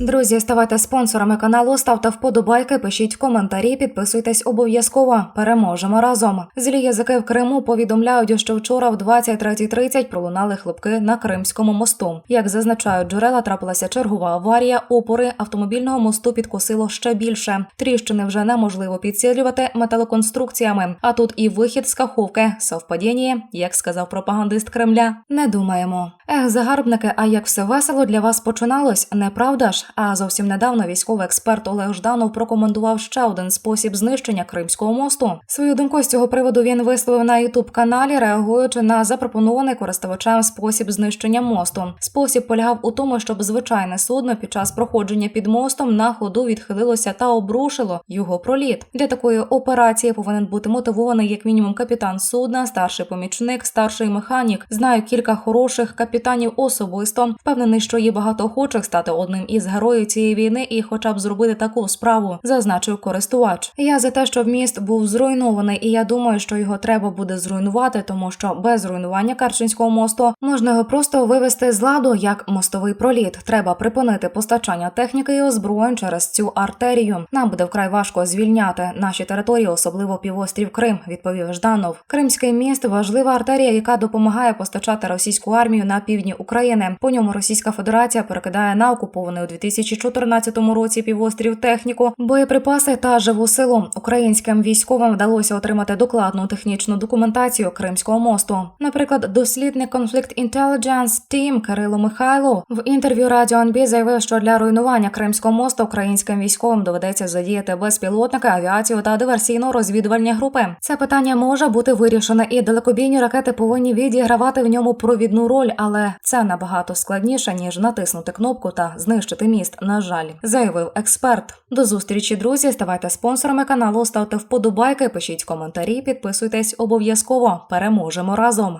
Друзі, ставайте спонсорами каналу, ставте вподобайки, пишіть коментарі, підписуйтесь обов'язково. Переможемо разом. Злі язики в Криму повідомляють, що вчора в 23.30 пролунали хлопки на Кримському мосту. Як зазначають джерела, трапилася чергова аварія. Опори автомобільного мосту підкосило ще більше. Тріщини вже неможливо підсилювати металоконструкціями. А тут і вихід з каховки. Совпадіння, як сказав пропагандист Кремля, не думаємо. Ех, загарбники, а як все весело для вас починалось, не правда ж? А зовсім недавно військовий експерт Олег Жданов прокоментував ще один спосіб знищення Кримського мосту. Свою думку з цього приводу він висловив на ютуб каналі, реагуючи на запропонований користувачем спосіб знищення мосту. Спосіб полягав у тому, щоб звичайне судно під час проходження під мостом на ходу відхилилося та обрушило його проліт. Для такої операції повинен бути мотивований як мінімум капітан судна, старший помічник, старший механік. Знаю кілька хороших капітанів особисто. Впевнений, що є багато охочих стати одним із героїв цієї війни і, хоча б зробити таку справу, зазначив користувач. Я за те, щоб міст був зруйнований, і я думаю, що його треба буде зруйнувати, тому що без руйнування Керченського мосту можна його просто вивести з ладу як мостовий проліт. Треба припинити постачання техніки і озброєнь через цю артерію. Нам буде вкрай важко звільняти наші території, особливо півострів Крим. Відповів Жданов. Кримський міст важлива артерія, яка допомагає постачати російську армію на півдні України. По ньому Російська Федерація перекидає на окупований у 2014 році півострів техніку, боєприпаси та живу силу. Українським військовим вдалося отримати докладну технічну документацію Кримського мосту. Наприклад, дослідник Conflict Intelligence Team Кирило Михайло в інтерв'ю Радіо НБ заявив, що для руйнування Кримського мосту українським військовим доведеться задіяти безпілотники, авіацію та диверсійно-розвідувальні групи. Це питання може бути вирішене, і далекобійні ракети повинні відігравати в ньому провідну роль, але це набагато складніше ніж натиснути кнопку та знищити міст. На жаль, заявив експерт. До зустрічі, друзі. Ставайте спонсорами каналу, ставте вподобайки, пишіть коментарі, підписуйтесь обов'язково. Переможемо разом.